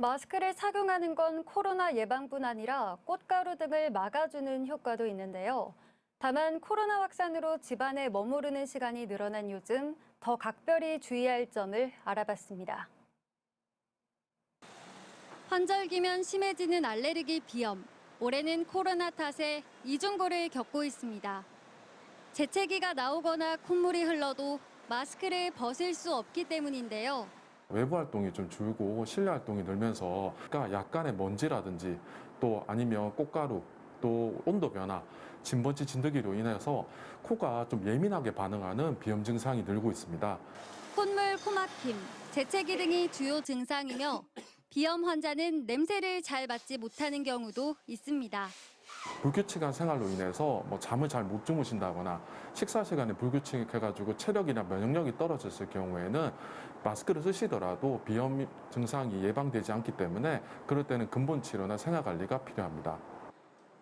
마스크를 착용하는 건 코로나 예방뿐 아니라 꽃가루 등을 막아주는 효과도 있는데요. 다만 코로나 확산으로 집안에 머무르는 시간이 늘어난 요즘 더 각별히 주의할 점을 알아봤습니다. 환절기면 심해지는 알레르기 비염. 올해는 코로나 탓에 이중고를 겪고 있습니다. 재채기가 나오거나 콧물이 흘러도 마스크를 벗을 수 없기 때문인데요. 외부 활동이 좀 줄고 실내 활동이 늘면서 그러니까 약간의 먼지라든지 또 아니면 꽃가루 또 온도 변화, 진번지 진드기로 인해서 코가 좀 예민하게 반응하는 비염 증상이 늘고 있습니다. 콧물, 코막힘, 재채기 등이 주요 증상이며 비염 환자는 냄새를 잘 맡지 못하는 경우도 있습니다. 불규칙한 생활로 인해서 뭐 잠을 잘 못 주무신다거나 식사 시간에 불규칙해가지고 체력이나 면역력이 떨어졌을 경우에는 마스크를 쓰시더라도 비염 증상이 예방되지 않기 때문에 그럴 때는 근본 치료나 생활 관리가 필요합니다.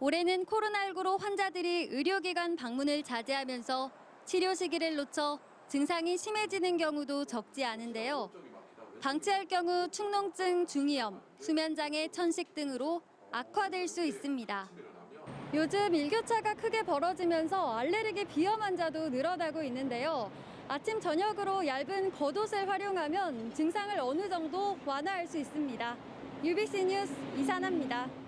올해는 코로나19로 환자들이 의료기관 방문을 자제하면서 치료 시기를 놓쳐 증상이 심해지는 경우도 적지 않은데요. 방치할 경우 축농증, 중이염, 수면장애, 천식 등으로 악화될 수 있습니다. 요즘 일교차가 크게 벌어지면서 알레르기 비염 환자도 늘어나고 있는데요. 아침 저녁으로 얇은 겉옷을 활용하면 증상을 어느 정도 완화할 수 있습니다. UBC 뉴스 이산아입니다.